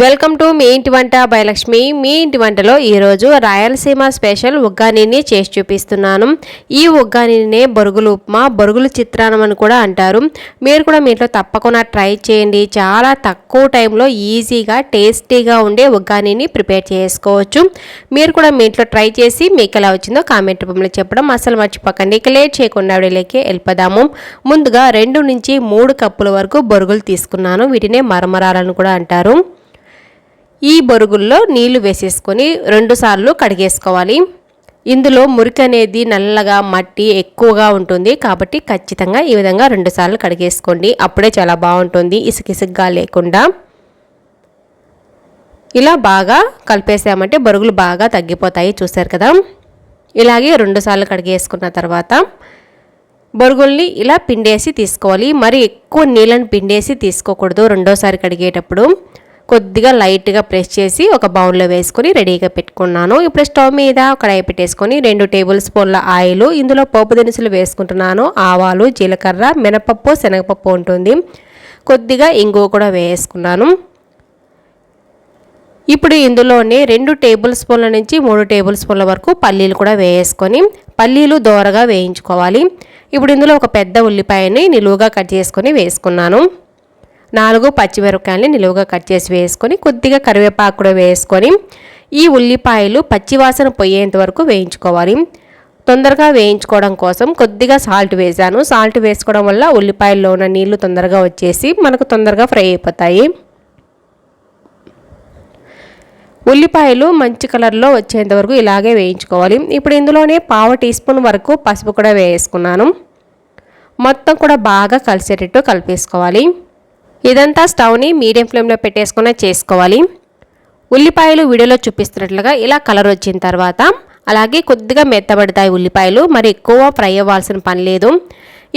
Welcome to me ఇంటి వంట భయలక్ష్మి మీ ఇంటి వంటలో ఈరోజు రాయలసీమ స్పెషల్ ఉగ్గానీని చేసి చూపిస్తున్నాను. ఈ ఉగ్గానీనే బొరుగులు ఉప్మా బొరుగులు చిత్రాన్నం అని కూడా అంటారు. మీరు కూడా మీ ఇంట్లో తప్పకుండా ట్రై చేయండి. చాలా తక్కువ టైంలో ఈజీగా టేస్టీగా ఉండే ఉగ్గానీని ప్రిపేర్ చేసుకోవచ్చు. మీరు కూడా మీ ఇంట్లో ట్రై చేసి మీకు ఎలా వచ్చిందో కామెంట్ రూపంలో చెప్పడం అసలు మర్చిపోకండి. ఇక లేట్ చేయకుండా వీడియోలోకి వెళ్ళిపోదాము. ముందుగా రెండు నుంచి మూడు కప్పుల వరకు బొరుగులు తీసుకున్నాను. వీటినే మరమరాలను కూడా అంటారు. ఈ బొరుగుల్లో నీళ్ళు వేసేసుకొని రెండుసార్లు కడిగేసుకోవాలి. ఇందులో మురికి అనేది నల్లగా మట్టి ఎక్కువగా ఉంటుంది కాబట్టి ఖచ్చితంగా ఈ విధంగా రెండుసార్లు కడిగేసుకోండి. అప్పుడే చాలా బాగుంటుంది ఇసుకిసుగ్గా లేకుండా. ఇలా బాగా కలిపేసామంటే బొరుగులు బాగా తగ్గిపోతాయి చూసారు కదా? ఇలాగే రెండుసార్లు కడిగేసుకున్న తర్వాత బొరుగుల్ని ఇలా పిండేసి తీసుకోవాలి. మరి ఎక్కువ నీళ్ళని పిండేసి తీసుకోకూడదు రెండోసారి కడిగేటప్పుడు. కొద్దిగా లైట్గా ప్రెస్ చేసి ఒక బౌల్లో వేసుకొని రెడీగా పెట్టుకున్నాను. ఇప్పుడు స్టవ్ మీద కడాయి పెట్టేసుకొని రెండు టేబుల్ స్పూన్ల ఆయిల్ ఇందులో పోపు దినుసులు వేసుకుంటున్నాను. ఆవాలు జీలకర్ర మినపప్పు శనగపప్పు ఉంటుంది. కొద్దిగా ఇంగువ కూడా వేసుకున్నాను. ఇప్పుడు ఇందులోనే రెండు టేబుల్ స్పూన్ల నుంచి మూడు టేబుల్ స్పూన్ల వరకు పల్లీలు కూడా వేసుకొని పల్లీలు దోరగా వేయించుకోవాలి. ఇప్పుడు ఇందులో ఒక పెద్ద ఉల్లిపాయని నిలువుగా కట్ చేసుకొని వేసుకున్నాను. నాలుగు పచ్చిమిరపకాయలని నిలువుగా కట్ చేసి వేసుకొని కొద్దిగా కరివేపాకు కూడా వేసుకొని ఈ ఉల్లిపాయలు పచ్చివాసన పోయేంత వరకు వేయించుకోవాలి. తొందరగా వేయించుకోవడం కోసం కొద్దిగా సాల్ట్ వేసాను. సాల్ట్ వేసుకోవడం వల్ల ఉల్లిపాయల్లో ఉన్న నీళ్ళు తొందరగా వచ్చేసి మనకు తొందరగా ఫ్రై అయిపోతాయి. ఉల్లిపాయలు మంచి కలర్లో వచ్చేంత వరకు ఇలాగే వేయించుకోవాలి. ఇప్పుడు ఇందులోనే పావు టీ స్పూన్ వరకు పసుపు కూడా వేసుకున్నాను. మొత్తం కూడా బాగా కలిసేటట్టు కలిపేసుకోవాలి. ఇదంతా స్టవ్ని మీడియం ఫ్లేమ్లో పెట్టేసుకుని చేసుకోవాలి. ఉల్లిపాయలు వీడియోలో చూపిస్తున్నట్లుగా ఇలా కలర్ వచ్చిన తర్వాత అలాగే కొద్దిగా మెత్తబడతాయి ఉల్లిపాయలు మరి ఎక్కువ ఫ్రై అవ్వాల్సిన పని లేదు.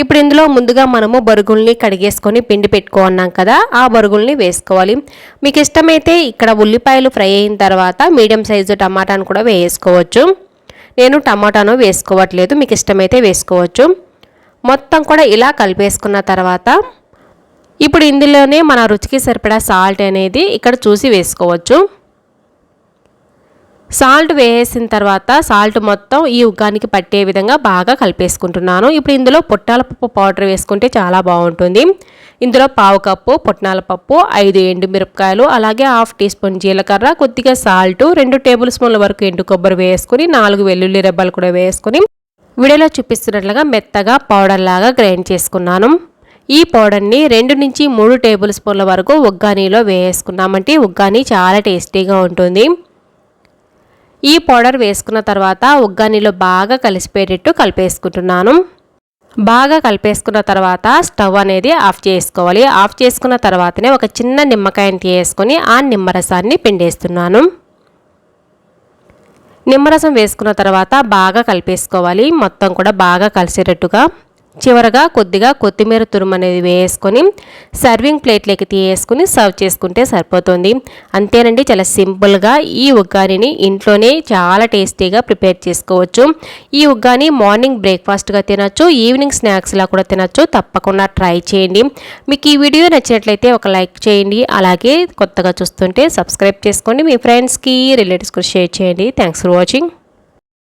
ఇప్పుడు ఇందులో ముందుగా మనము బరుగుల్ని కడిగేసుకొని పిండి పెట్టుకున్నాం కదా ఆ బరుగుల్ని వేసుకోవాలి. మీకు ఇష్టమైతే ఇక్కడ ఉల్లిపాయలు ఫ్రై అయిన తర్వాత మీడియం సైజు టమాటాను కూడా వేసుకోవచ్చు. నేను టమాటాను వేసుకోవట్లేదు మీకు ఇష్టమైతే వేసుకోవచ్చు. మొత్తం కూడా ఇలా కలిపేసుకున్న తర్వాత ఇప్పుడు ఇందులోనే మన రుచికి సరిపడా సాల్ట్ అనేది ఇక్కడ చూసి వేసుకోవచ్చు. సాల్ట్ వేసిన తర్వాత సాల్ట్ మొత్తం ఈ ఉగ్గానికి పట్టే విధంగా బాగా కలిపేసుకుంటున్నాను. ఇప్పుడు ఇందులో పొట్టాల పప్పు పౌడర్ వేసుకుంటే చాలా బాగుంటుంది. ఇందులో పావు కప్పు పుట్నాల పప్పు ఐదు ఎండు మిరపకాయలు అలాగే హాఫ్ టీ స్పూన్ జీలకర్ర కొద్దిగా సాల్ట్ రెండు టేబుల్ స్పూన్ల వరకు ఎండు కొబ్బరి వేసుకుని నాలుగు వెల్లుల్లి రెబ్బలు కూడా వేసుకుని వీడియోలో చూపిస్తున్నట్లుగా మెత్తగా పౌడర్ లాగా గ్రైండ్ చేసుకున్నాను. ఈ పౌడర్ని రెండు నుంచి మూడు టేబుల్ స్పూన్ల వరకు ఉగ్గానీలో వేసుకున్నామంటే ఉగ్గానీ చాలా టేస్టీగా ఉంటుంది. ఈ పౌడర్ వేసుకున్న తర్వాత ఉగ్గానీలో బాగా కలిసిపోయేటట్టు కలిపేసుకుంటున్నాను. బాగా కలిపేసుకున్న తర్వాత స్టవ్ అనేది ఆఫ్ చేసుకోవాలి. ఆఫ్ చేసుకున్న తర్వాతనే ఒక చిన్న నిమ్మకాయని తీసుకొని ఆ నిమ్మరసాన్ని పిండేస్తున్నాను. నిమ్మరసం వేసుకున్న తర్వాత బాగా కలిపేసుకోవాలి. మొత్తం కూడా బాగా కలిసేటట్టుగా చివరగా కొద్దిగా కొత్తిమీర తురుము అనేది వేసుకొని సర్వింగ్ ప్లేట్లోకి తీసేసుకుని సర్వ్ చేసుకుంటే సరిపోతుంది. అంతేనండి చాలా సింపుల్గా ఈ ఉగ్గానిని ఇంట్లోనే చాలా టేస్టీగా ప్రిపేర్ చేసుకోవచ్చు. ఈ ఉగ్గాని మార్నింగ్ బ్రేక్ఫాస్ట్గా తినచ్చు ఈవినింగ్ స్నాక్స్లా కూడా తినచ్చు. తప్పకుండా ట్రై చేయండి. మీకు ఈ వీడియో నచ్చినట్లయితే ఒక లైక్ చేయండి. అలాగే కొత్తగా చూస్తుంటే సబ్స్క్రైబ్ చేసుకోండి. మీ ఫ్రెండ్స్కి రిలేటివ్స్కి షేర్ చేయండి. Thanks for watching